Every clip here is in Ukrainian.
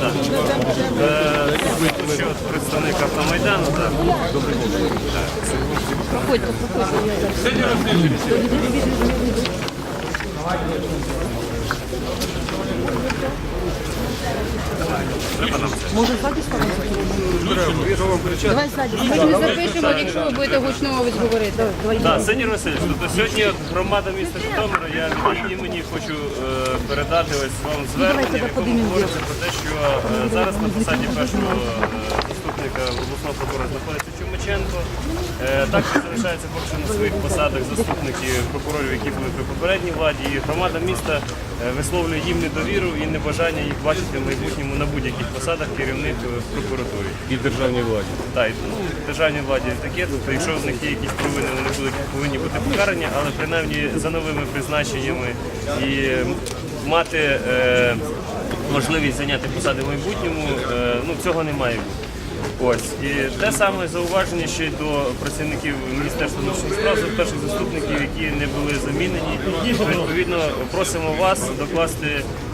Так. Ще представник автомайдану, нам це. Може, ззаді? Давай ззаді. Ми ж не запишемо, якщо ви будете гучно ось говорити. Давай, давай. Так, Сидір Васильович, тобто сьогодні громада міста Житомира, я від її імені хочу е, передати ось вам звернення, в якому говориться про те, що е, зараз на посаді першого е, заступника обласного прокурора знаходиться Чумаченко. Е, також залишається поки що на своїх посадах заступників прокурорів, які були при попередній владі. І громада міста е, висловлює їм недовіру і небажання їх бачити в майбутньому на будь-яких посадах керівник е, в прокуратурі. і державній владі. Так, ну, в державній владі таке, тобто якщо в них є якісь провини, вони будуть повинні бути покарані, але принаймні за новими призначеннями і е, мати е, можливість зайняти посади в майбутньому, е, ну цього не має бути. Ось і те саме зауваження ще й до працівників Міністерства внутрішніх справ, за перших заступників, які не були замінені. Відповідно, просимо вас докласти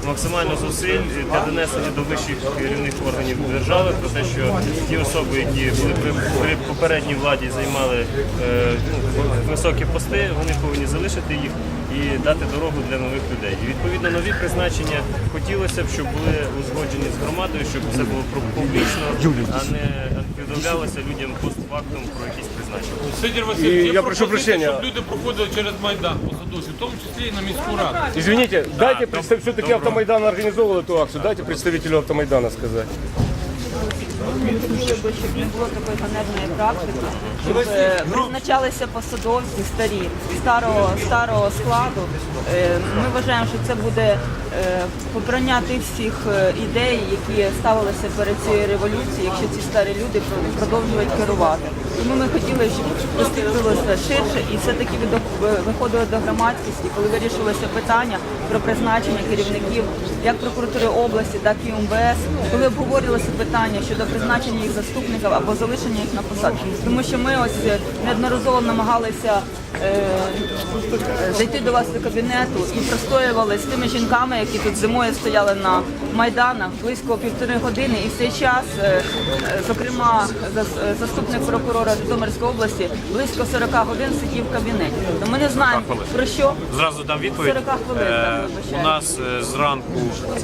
максимально зусиль для донесення до вищих керівних органів держави про те, що ті особи, які були при, попередній владі, займали е, ну, високі пости, вони повинні залишити їх і дати дорогу для нових людей. І відповідно нові призначення хотілося б, щоб були узгоджені з громадою, щоб це було про- публічно, а не повідомлялося людям постфактум про якісь призначення. Сидір Васильович, я прошу прощення. щоб люди проходили через Майдан посадовці, в тому числі і на міську раду. Извините, дайте представ... все-таки добро. Автомайдан организовывал эту акцию. Дайте представителю Автомайдана сказать. Ми хотіли би, щоб не було такої ганебної практики, щоб е, призначалися посадовці старі, старого, старого складу. Е, Ми вважаємо, що це буде е, попрання тих всіх е, ідей, які ставилися перед цією революцією, якщо ці старі люди продовжують керувати. Тому ми хотіли, щоб розкрилося ширше і все-таки виходили до громадськості, коли вирішувалося питання про призначення керівників як прокуратури області, так і МВС, коли обговорювалося питання щодо призначення їх заступників або залишення їх на посаді. Тому що ми ось е, неодноразово намагалися е, зайти до вас до кабінету і простоювали з тими жінками, які тут зимою стояли на майданах близько півтори години, і в цей час, е, зокрема, заступник прокурора Житомирської області близько 40 годин сидів в кабінеті. То ми не знаємо про що. Зразу дам відповідь. 40 хвилин, Е. У нас е, зранку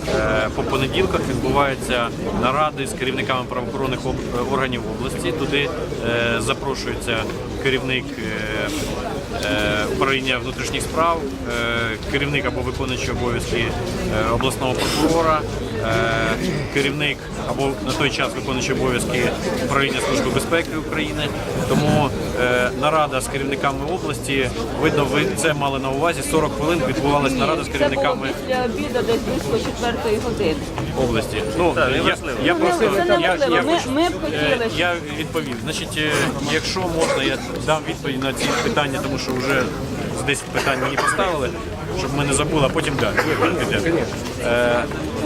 е, по понеділках відбуваються наради з керівниками правоохоронних органів області. Туди е, запрошується керівник е, управління внутрішніх справ, керівник або виконуючий обов'язки обласного прокурора, керівник або на той час виконуючий обов'язки управління Служби безпеки України. Тому е, нарада з керівниками області, видно, ви це мали на увазі. 40 хвилин відбувалася нарада з Це було керівниками після обіду, десь близько четвертої години. області. Ну Так, я, я Ну, просто це я, я Ми- ми е, хотіли, я відповів. Значить, е, якщо можна, я дам відповідь на ці питання, тому що вже з 10 питань мені поставили, щоб ми не забули, а потім далі. Е,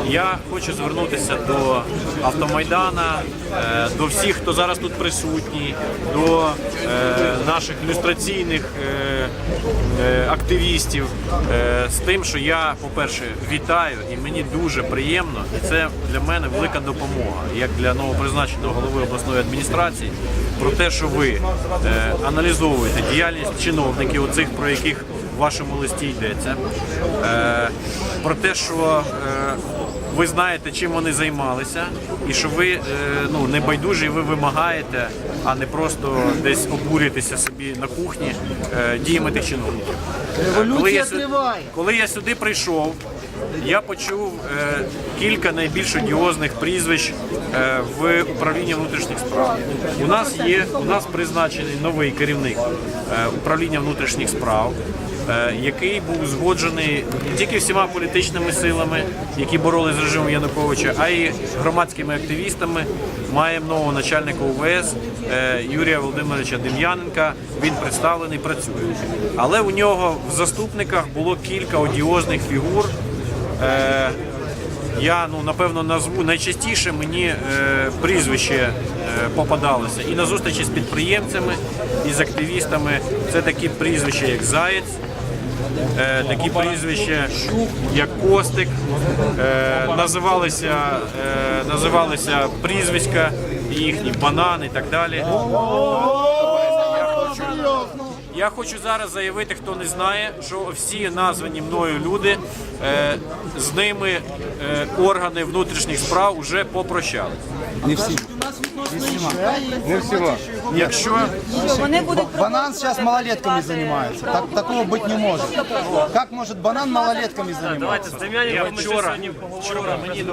Я хочу звернутися до автомайдана, е, до всіх, хто зараз тут присутній, до е, наших ілюстраційних е, е, активістів е, з тим, що я, по-перше, вітаю і мені дуже приємно, і це для мене велика допомога, як для новопризначеного голови обласної адміністрації, про те, що ви е, аналізовуєте діяльність чиновників, оцих про яких в вашому листі йдеться, е, про те, що е, ви знаєте, чим вони займалися, і що ви е, ну, не байдужі, ви вимагаєте, а не просто десь обурюєтеся собі на кухні е, діями тих чиновників. Коли я, сю- коли я сюди прийшов, я почув е, кілька найбільш одіозних прізвищ е, в управлінні внутрішніх справ. У нас є у нас призначений новий керівник е, управління внутрішніх справ. Е, Який був згоджений не тільки всіма політичними силами, які боролися з режимом Януковича, а й громадськими активістами. Маємо нового начальника УВС е, Юрія Володимировича Дем'яненка. Він представлений, працює. Але у нього в заступниках було кілька одіозних фігур. Е, я ну напевно назву найчастіше мені е, прізвище е, попадалося і на зустрічі з підприємцями, і з активістами. Це такі прізвища, як Заєць, такі прізвища, як Костик, е, називалися, е, називалися прізвиська їхні, банан і так далі. Я хочу зараз заявити, хто не знає, що всі названі мною люди е, з ними е, органи внутрішніх справ вже попрощали. Не всіма. Якщо Що вони будуть Банан сейчас малолетками занимается. Так, такого быть не может. Как может банан малолетками заниматься? Давайте з Дем'яненком ми ще вчора, вчора мені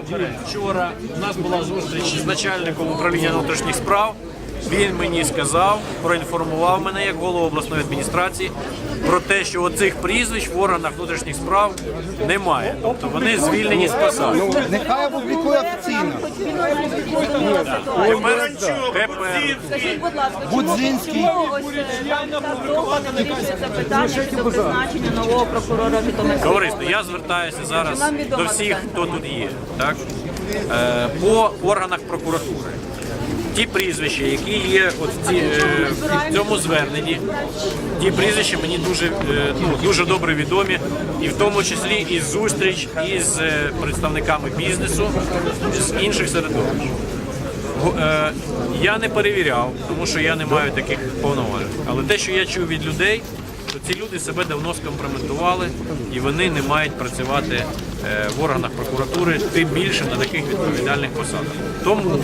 вчора у нас була зустріч з начальником управління внутрішніх справ. Він мені сказав, проінформував мене як голову обласної адміністрації про те, що оцих прізвищ в органах внутрішніх справ немає. Тобто вони звільнені з посади. Нехай опублікує офіційно. Тепер, Будзинський. щодо призначення нового прокурора Житомирського? Товариство, я звертаюся зараз до всіх, хто тут є. Так? Е, по органах прокуратури. Ті прізвища, які є от в, ці, е, в цьому зверненні, ті прізвища мені дуже, е, ну, дуже добре відомі, і в тому числі і зустріч із е, представниками бізнесу з інших середовищ. Е, Я не перевіряв, тому що я не маю таких повноважень. Але те, що я чув від людей, то ці люди себе давно скомпрометували і вони не мають працювати в органах прокуратури, тим більше на таких відповідальних посадах. Тому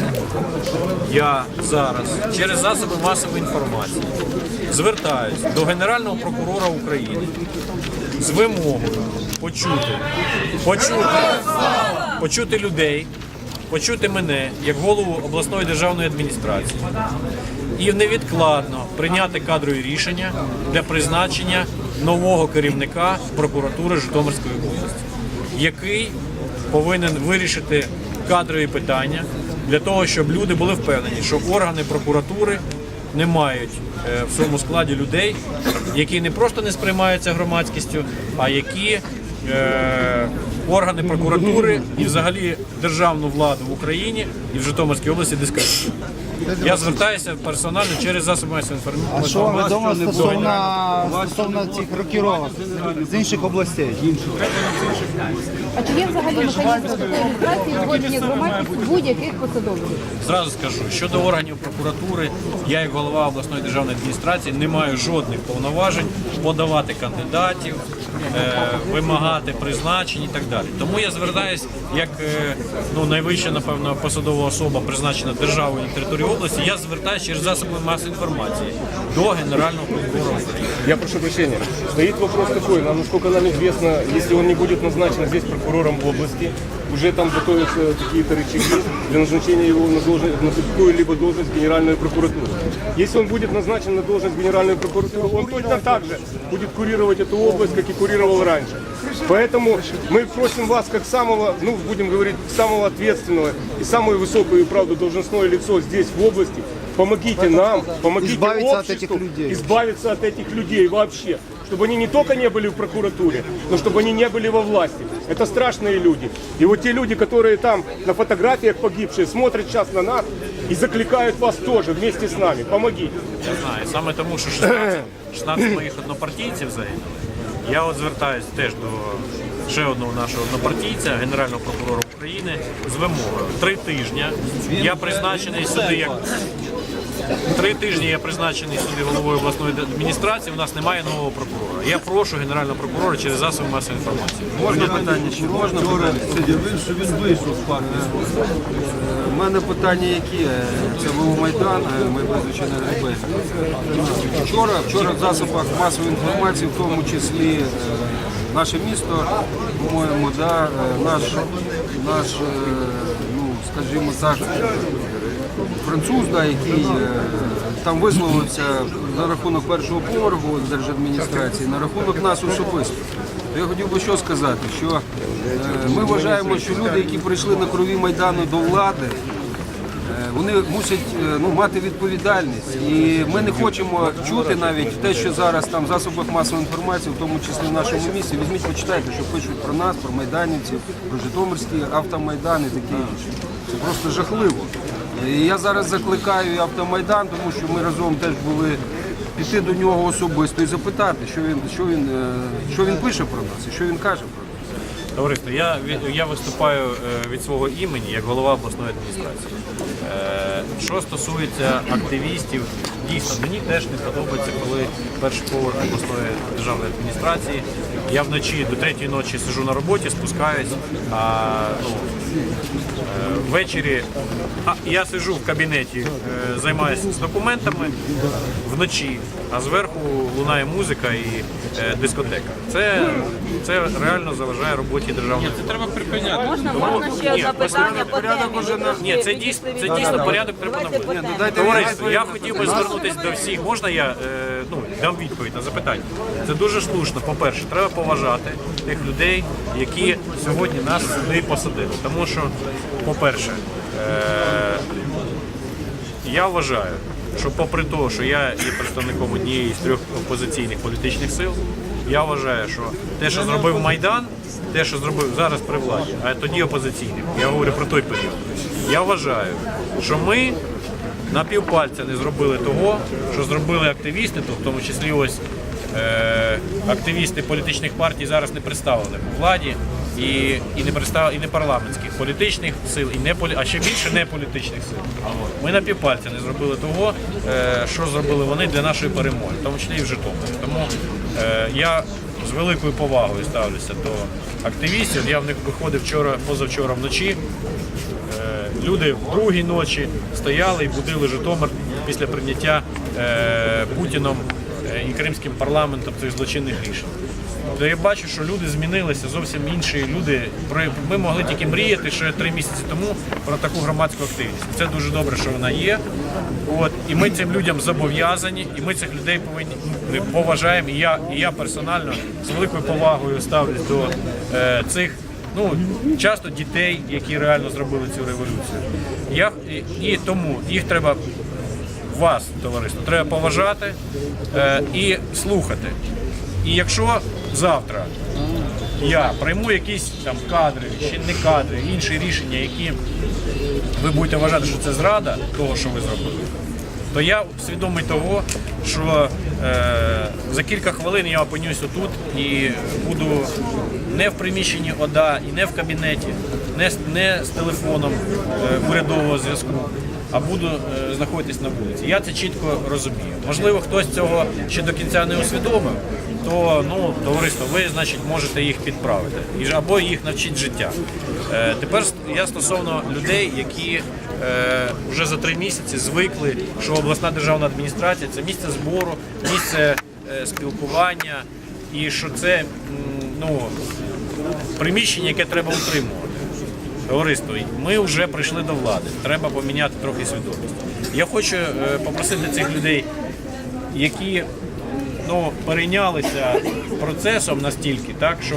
я зараз через засоби масової інформації звертаюся до Генерального прокурора України з вимогою почути, почути, почути людей, почути мене як голову обласної державної адміністрації і невідкладно прийняти кадрові рішення для призначення нового керівника прокуратури Житомирської області, який повинен вирішити кадрові питання для того, щоб люди були впевнені, що органи прокуратури не мають е, в своєму складі людей, які не просто не сприймаються громадськістю, а які е, органи прокуратури і взагалі державну владу в Україні і в Житомирській області дискредитують. Я звертаюся персонально через засоби масової інформації. А що вам відомо стосовно, стосовно цих рокіровок з інших областей? А чи є взагалі механізм реєстрації згодження будь-яких посадовців? Зразу скажу, щодо органів прокуратури, я як голова обласної державної адміністрації не маю жодних повноважень подавати кандидатів, е, вимагати призначень і так далі. Тому я звертаюсь як е, ну, найвища, напевно, посадова особа, призначена державою на території області. Я звертаюся через засоби масової інформації до Генерального прокурора України. Я прошу прощения. Стоит вопрос такой, нам, насколько нам известно, если он не будет назначен здесь прокурором области, уже там готовятся какие-то рычаги для назначения его на, должность, на какую-либо должность Генеральной прокуратуры. Если он будет назначен на должность Генеральной прокуратуры, он точно так же будет курировать эту область, как и курировал раньше. Поэтому мы просим вас, как самого, ну, будем говорить, самого ответственного и самое высокое, и правда, должностное лицо здесь, в области, помогите нам, помогите Избавиться от обществу этих людей. избавиться от этих людей вообще. Чтобы они не только не были в прокуратуре, но чтобы они не были во власти. Это страшные люди. И вот те люди, которые там на фотографиях погибшие, смотрят сейчас на нас и закликают вас тоже вместе с нами. Помогите. Я знаю. Саме тому, що 16, 16 моїх однопартійців загинули. Я от звертаюся теж до ще одного нашого однопартійця, Генерального прокурора України, з вимогою. Три тижні я призначений сюди як. Три тижні я призначений сюди головою обласної адміністрації. У нас немає нового прокурора. Я прошу генерального прокурора через засоби масової інформації. Можна питання? Чи можна вчора він, що він вийшов з партії? У мене питання які? Е, Це був Майдан, е, ми звичайно РБ. Вчора, вчора в засобах масової інформації, в тому числі е, наше місто, по-моєму, да, наш, наш ну, скажімо так, француз, да, який е, там висловився на рахунок першого поверху держадміністрації, на рахунок нас особисто. То я хотів би що сказати, що е, ми вважаємо, що люди, які прийшли на крові Майдану до влади, е, вони мусять ну, мати відповідальність. І ми не хочемо чути навіть те, що зараз там в засобах масової інформації, в тому числі в нашому місті. Візьміть, почитайте, що пишуть про нас, про майданівців, про Житомирський автомайдан і таке інше. Це просто жахливо. Я зараз закликаю автомайдан, тому що ми разом теж були піти до нього особисто і запитати, що він, що він, е, що він пише про нас і що він каже про нас. Товариство, я, я виступаю е, від свого імені як голова обласної адміністрації. Е, Що стосується активістів, дійсно, мені теж не подобається, коли перший поверх обласної державної адміністрації. Я вночі до третьої ночі сижу на роботі, спускаюсь, а ну, ввечері а, я сижу в кабінеті, е, займаюся з документами вночі, а зверху лунає музика і е, дискотека. Це, це реально заважає роботі державної Це треба припиняти. Можна, можна ще ні, одне по порядок темі? на- Ні, це дійсно, це дійсно порядок треба по наводити. Товариство, я хотів би звернутися до всіх. Можна я е, ну, дам відповідь на запитання? Це дуже слушно. По-перше, треба поважати тих людей, які сьогодні нас сюди посадили. Тому що, по-перше, е, я вважаю, що попри те, що я є представником однієї з трьох опозиційних політичних сил, я вважаю, що те, що зробив Майдан, те, що зробив зараз при владі, а тоді опозиційним, я говорю про той період. Я вважаю, що ми на півпальця не зробили того, що зробили активісти, то в тому числі ось е, активісти політичних партій зараз не представлені у владі. І, і не представ, і не парламентських політичних сил, і не полі, а ще більше не політичних сил. Ми на півпальця не зробили того, е, що зробили вони для нашої перемоги, в тому числі і в Житомирі. Тому е, я з великою повагою ставлюся до активістів. Я в них виходив вчора, позавчора вночі. Е, Люди в другій ночі стояли і будили Житомир після прийняття Путіном і кримським парламентом цих злочинних рішень. То я бачу, що люди змінилися, зовсім інші люди. Ми могли тільки мріяти ще три місяці тому про таку громадську активність. Це дуже добре, що вона є. От і ми цим людям зобов'язані, і ми цих людей повинні ми поважаємо. І я, і я персонально з великою повагою ставлюсь до е, цих ну часто дітей, які реально зробили цю революцію. Я і, і тому їх треба вас, товариство, треба поважати е, і слухати. І якщо завтра я прийму якісь там кадри, ще не кадри, інші рішення, які ви будете вважати, що це зрада того, що ви зробили, то я свідомий того, що е, за кілька хвилин я опинюсь отут і буду не в приміщенні ОДА і не в кабінеті, не, не з телефоном е, урядового зв'язку, а буду е, знаходитись на вулиці. Я це чітко розумію. Можливо, хтось цього ще до кінця не усвідомив, то ну, товариство, ви значить можете їх підправити або їх навчить життя. Е, тепер я стосовно людей, які е, вже за три місяці звикли, що обласна державна адміністрація це місце збору, місце е, спілкування, і що це ну, приміщення, яке треба утримувати. Товариство, ми вже прийшли до влади. Треба поміняти трохи свідомість. Я хочу е, попросити цих людей, які ну, перейнялися процесом настільки, так, що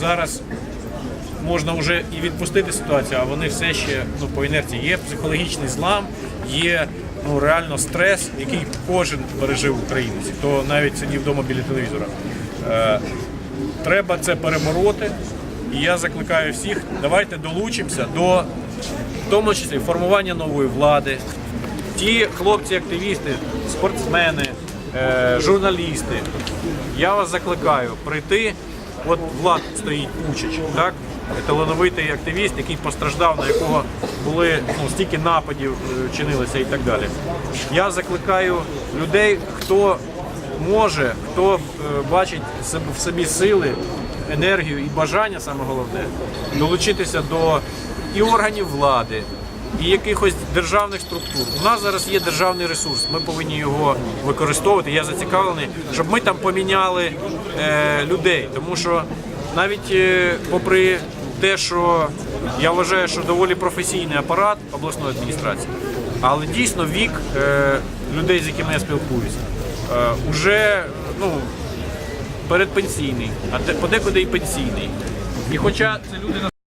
зараз можна вже і відпустити ситуацію, а вони все ще ну, по інерції. Є психологічний злам, є ну, реально стрес, який кожен пережив українець, хто навіть сидів вдома біля телевізора. Е, треба це перебороти. І я закликаю всіх, давайте долучимося до в тому числі формування нової влади. Ті хлопці-активісти, спортсмени, журналісти. Я вас закликаю прийти. От Влад стоїть Пучич, так? талановитий активіст, який постраждав, на якого були ну, стільки нападів е, чинилися і так далі. Я закликаю людей, хто може, хто е, бачить в собі сили, енергію і бажання, саме головне, долучитися до і органів влади, і якихось державних структур. У нас зараз є державний ресурс, ми повинні його використовувати. Я зацікавлений, щоб ми там поміняли е, людей, тому що навіть е, попри те, що я вважаю, що доволі професійний апарат обласної адміністрації, але дійсно вік е, людей, з якими я спілкуюся, е, уже ну, передпенсійний, а подекуди і пенсійний. І хоча це люди